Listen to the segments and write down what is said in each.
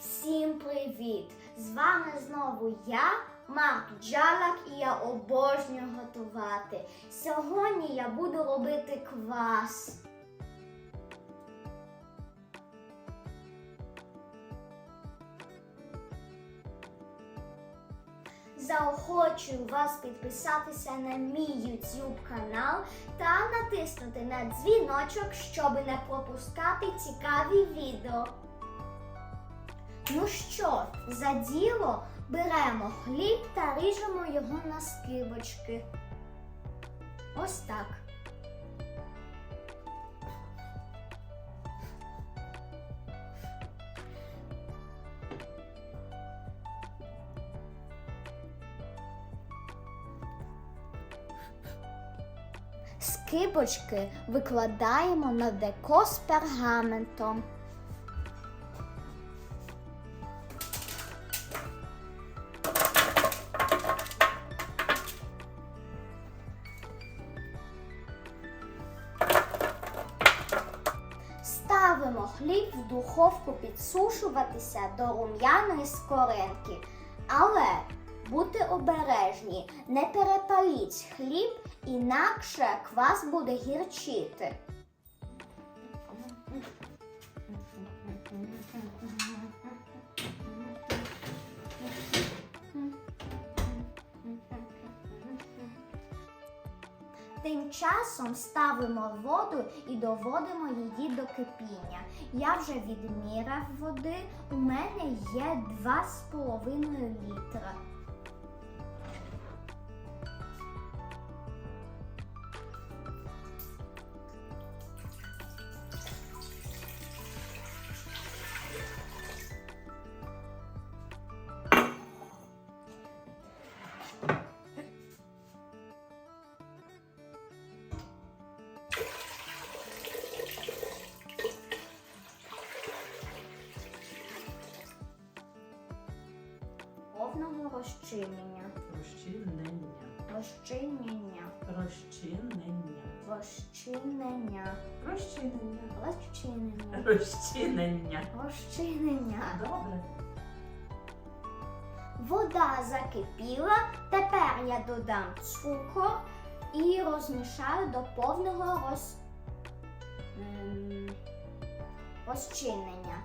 Всім привіт! З вами знову я, Марк Джалак, і я обожнюю готувати. Сьогодні я буду робити квас. Заохочую вас підписатися на мій YouTube канал та натиснути на дзвіночок, щоб не пропускати цікаві відео. Ну що, за діло беремо хліб та ріжемо його на скибочки. Ось так. Скибочки викладаємо на деко з пергаментом. Хліб в духовку підсушуватися до рум'яної скоринки. Але будьте обережні, не перепаліть хліб, інакше квас буде гірчити. Тим часом ставимо воду і доводимо її до кипіння. Я вже відміряв води. У мене є 2,5 літра. Розчинення. Розчинення. Розчинення. Розчинення. Розчинення. Розчинення. Розчинення. Розчинення. Розчинення. Добре. Вода закипіла. Тепер я додам цукор і розмішаю до повного роз... ем, розчинення.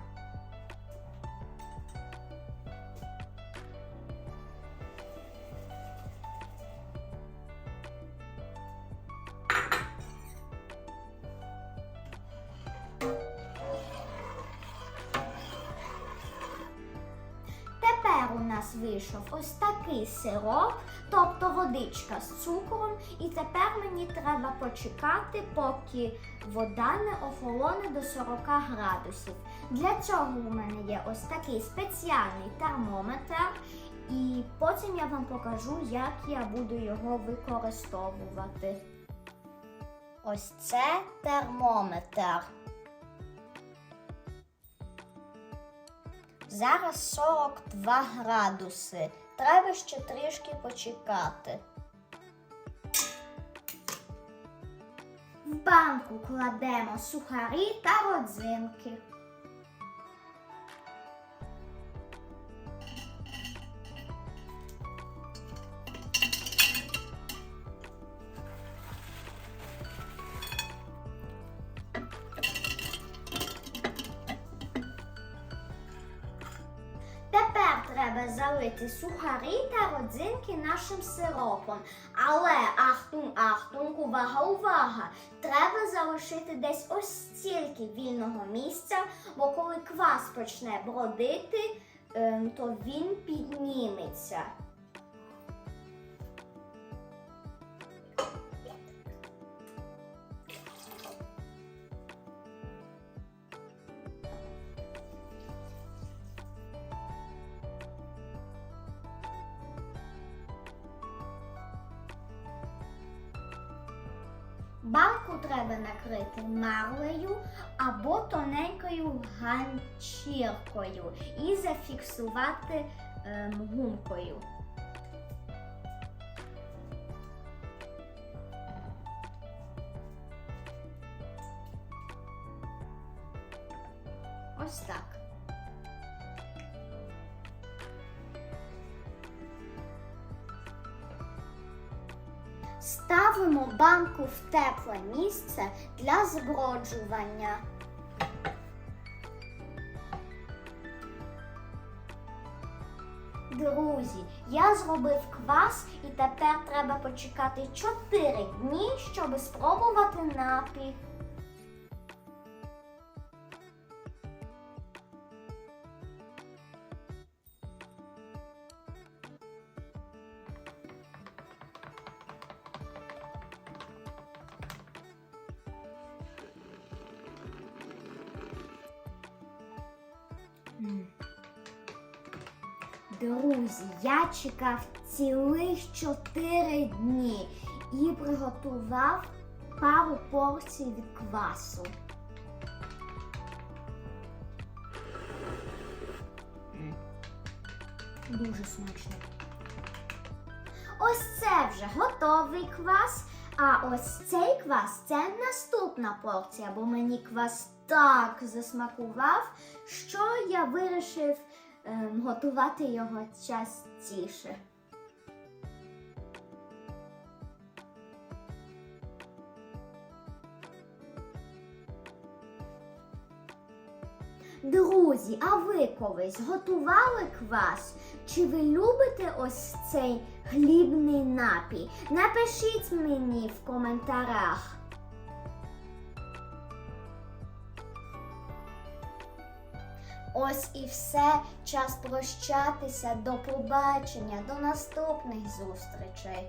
Вийшов ось такий сироп, тобто водичка з цукром. І тепер мені треба почекати, поки вода не охолоне до 40 градусів. Для цього у мене є ось такий спеціальний термометр, і потім я вам покажу, як я буду його використовувати. Ось це термометр. Зараз 42 градуси. Треба ще трішки почекати. В банку кладемо сухарі та родзинки. Треба залити сухарі та родзинки нашим сиропом. Але ахтун, ахтунг, увага, увага! Треба залишити десь ось стільки вільного місця, бо коли квас почне бродити, ем, то він підніметься. Банку треба накрити марлею або тоненькою ганчіркою і зафіксувати ем, гумкою. Ось так. Ставимо банку в тепле місце для зброджування. Друзі, я зробив квас і тепер треба почекати 4 дні, щоб спробувати напій. Друзі, я чекав цілих 4 дні і приготував пару порцій від квасу. Дуже смачно. Ось це вже готовий квас. А ось цей квас це наступна порція, бо мені квас так засмакував, що я вирішив готувати його частіше. Друзі, а ви колись готували квас? Чи ви любите ось цей хлібний напій? Напишіть мені в коментарях. Ось і все. Час прощатися. До побачення, до наступних зустрічей.